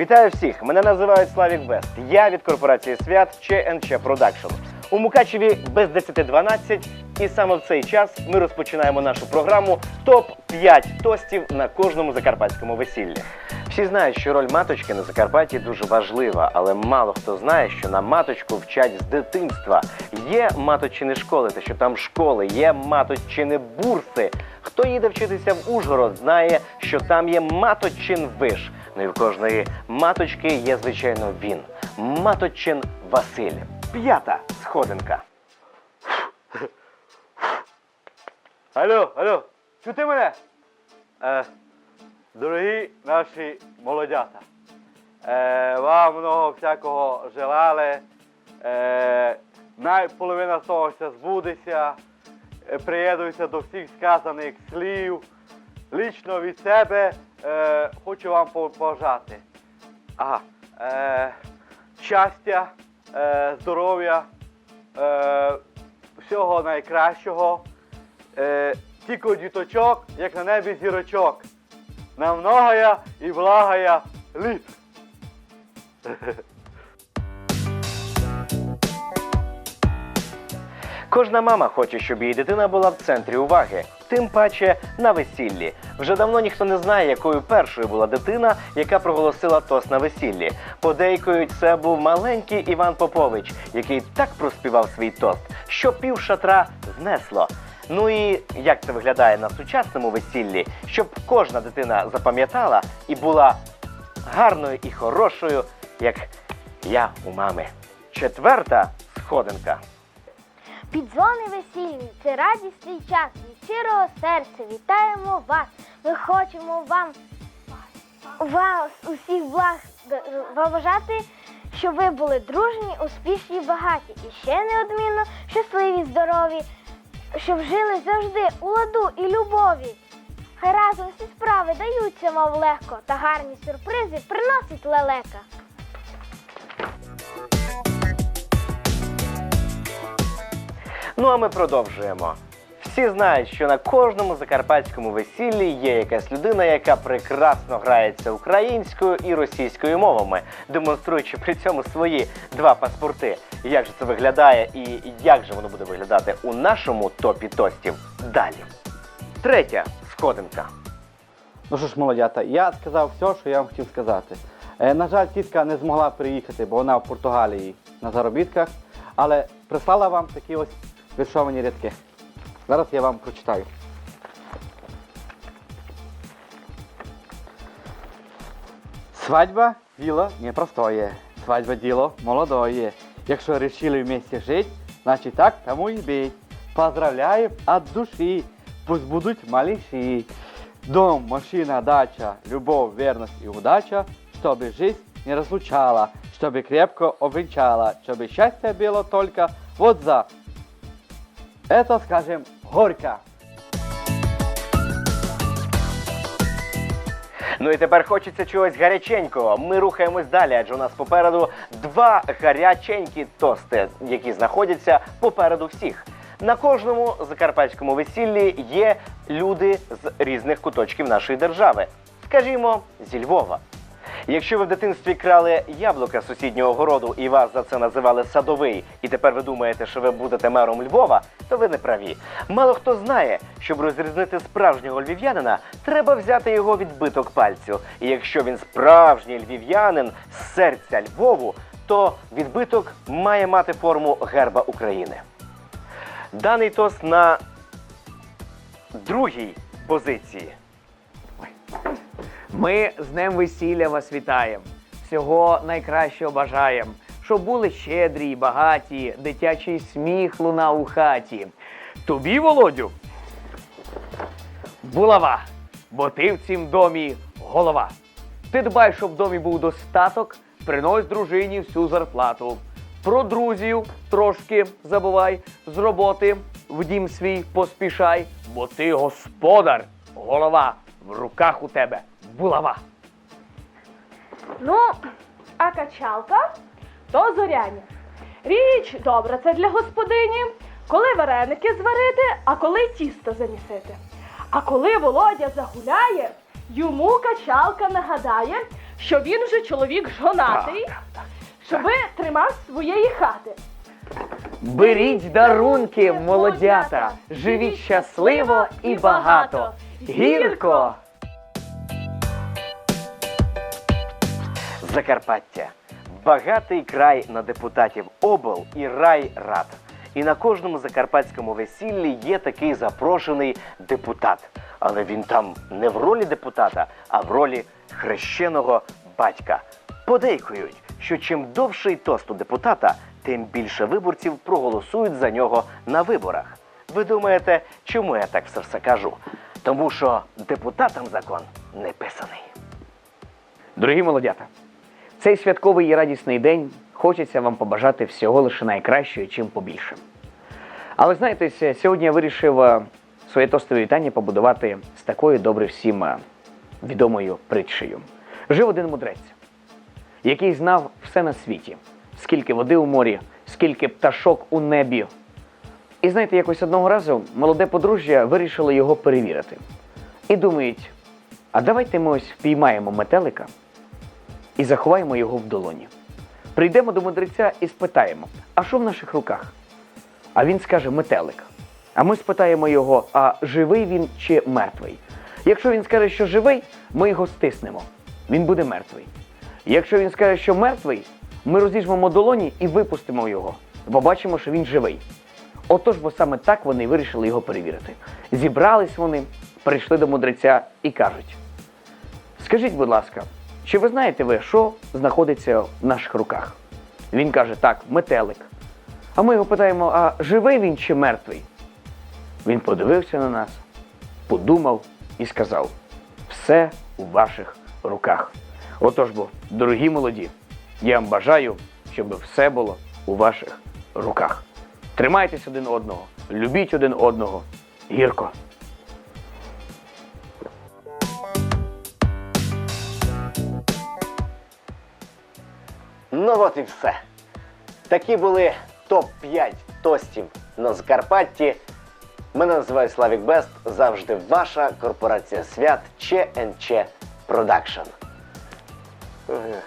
Вітаю всіх! Мене називають Славік Бест. Я від корпорації свят ЧНЧ Продакшн. У Мукачеві без 10-12 і саме в цей час ми розпочинаємо нашу програму ТОП-5 тостів на кожному закарпатському весіллі. Всі знають, що роль маточки на Закарпатті дуже важлива, але мало хто знає, що на маточку вчать з дитинства. Є маточини школи, те, що там школи, є маточини бурси. Хто їде вчитися в Ужгород, знає, що там є маточин виш. Ну і в кожної маточки є, звичайно, він. Маточин Василь. П'ята сходинка. Алло, алло, чути мене? Е, дорогі наші молодята, е, вам много всякого желали, е, най половина з того ще збудеться, е, приєднуюся до всіх сказаних слів. Лічно від себе е, хочу вам побажати. Ага, е, щастя, е, здоров'я, е, всього найкращого. Е, тільки діточок, як на небі зірочок. На многая і благая літ. Кожна мама хоче, щоб її дитина була в центрі уваги, тим паче на весіллі. Вже давно ніхто не знає, якою першою була дитина, яка проголосила тост на весіллі. Подейкують, це був маленький Іван Попович, який так проспівав свій тост, що пів шатра знесло. Ну і як це виглядає на сучасному весіллі, щоб кожна дитина запам'ятала і була гарною і хорошою, як я у мами. Четверта сходинка. Під дзвони весільні, це радісний час. Щирого серця вітаємо вас. Ми хочемо вам вас усіх благ побажати, щоб ви були дружні, успішні, багаті і ще неодмінно щасливі, здорові, щоб жили завжди у ладу і любові. Хай разом всі справи даються, мов легко, та гарні сюрпризи приносить лелека. Ну а ми продовжуємо. Всі знають, що на кожному закарпатському весіллі є якась людина, яка прекрасно грається українською і російською мовами, демонструючи при цьому свої два паспорти. Як же це виглядає і як же воно буде виглядати у нашому топі тостів далі. Третя сходинка. Ну що ж, молодята, я сказав все, що я вам хотів сказати. Е, на жаль, тітка не змогла приїхати, бо вона в Португалії на заробітках, але прислала вам такі ось віршовані рядки. Зараз я вам прочитаю. Свадьба – дело непростое, свадьба – дело молодое. Якщо решили вместе жить, значит так тому и быть. Поздравляем от души, пусть будут малыши. Дом, машина, дача, любовь, верность и удача, чтобы жизнь не разлучала, чтобы крепко обвенчала, чтобы счастье было только вот за. Это, скажем, горько. Ну і тепер хочеться чогось гаряченького. Ми рухаємось далі, адже у нас попереду два гаряченькі тости, які знаходяться попереду всіх. На кожному закарпатському весіллі є люди з різних куточків нашої держави. Скажімо, зі Львова. Якщо ви в дитинстві крали яблука з сусіднього городу і вас за це називали садовий, і тепер ви думаєте, що ви будете мером Львова, то ви не праві. Мало хто знає, щоб розрізнити справжнього львів'янина, треба взяти його відбиток пальцю. І якщо він справжній львів'янин з серця Львову, то відбиток має мати форму герба України. Даний тост на другій позиції. Ми з Днем весілля вас вітаємо. Всього найкращого бажаємо, щоб були щедрі й багаті, дитячий сміх луна у хаті. Тобі, Володю, булава, бо ти в цім домі голова. Ти дбай, щоб в домі був достаток, принось дружині всю зарплату. Про друзів трошки забувай, з роботи в дім свій поспішай, бо ти господар, голова, в руках у тебе булава. Ну, а качалка то зоряні. Річ добра, це для господині, коли вареники зварити, а коли тісто замісити. А коли Володя загуляє, йому качалка нагадає, що він вже чоловік жонатий, щоб тримав своєї хати. Беріть дарунки, молодята, живіть щасливо і багато. Гірко! Закарпаття. Багатий край на депутатів обл і райрад. І на кожному закарпатському весіллі є такий запрошений депутат. Але він там не в ролі депутата, а в ролі хрещеного батька. Подейкують, що чим довший тост у депутата, тим більше виборців проголосують за нього на виборах. Ви думаєте, чому я так все все кажу? Тому що депутатам закон не писаний. Дорогі молодята, цей святковий і радісний день хочеться вам побажати всього лише найкращого, чим побільше. Але знаєте, сьогодні я вирішив е, своє тостове вітання побудувати з такою добре всім е, відомою притчею. Жив один мудрець, який знав все на світі, скільки води у морі, скільки пташок у небі. І знаєте, якось одного разу молоде подружжя вирішило його перевірити. І думають, а давайте ми ось впіймаємо метелика і заховаємо його в долоні. Прийдемо до мудреця і спитаємо, а що в наших руках? А він скаже метелик. А ми спитаємо його, а живий він чи мертвий? Якщо він скаже, що живий, ми його стиснемо. Він буде мертвий. Якщо він скаже, що мертвий, ми розіжмемо долоні і випустимо його. Побачимо, що він живий. Отож, бо саме так вони вирішили його перевірити. Зібрались вони, прийшли до мудреця і кажуть: Скажіть, будь ласка, чи ви знаєте ви, що знаходиться в наших руках? Він каже, так, метелик. А ми його питаємо, а живий він чи мертвий? Він подивився на нас, подумав і сказав: все у ваших руках. Отож бо, дорогі молоді, я вам бажаю, щоб все було у ваших руках. Тримайтесь один одного, любіть один одного. Гірко. Ну от і все. Такі були топ-5 тостів на Закарпатті. Мене називають Славік Бест. Завжди ваша корпорація свят ЧНЧ Продакшн. Е,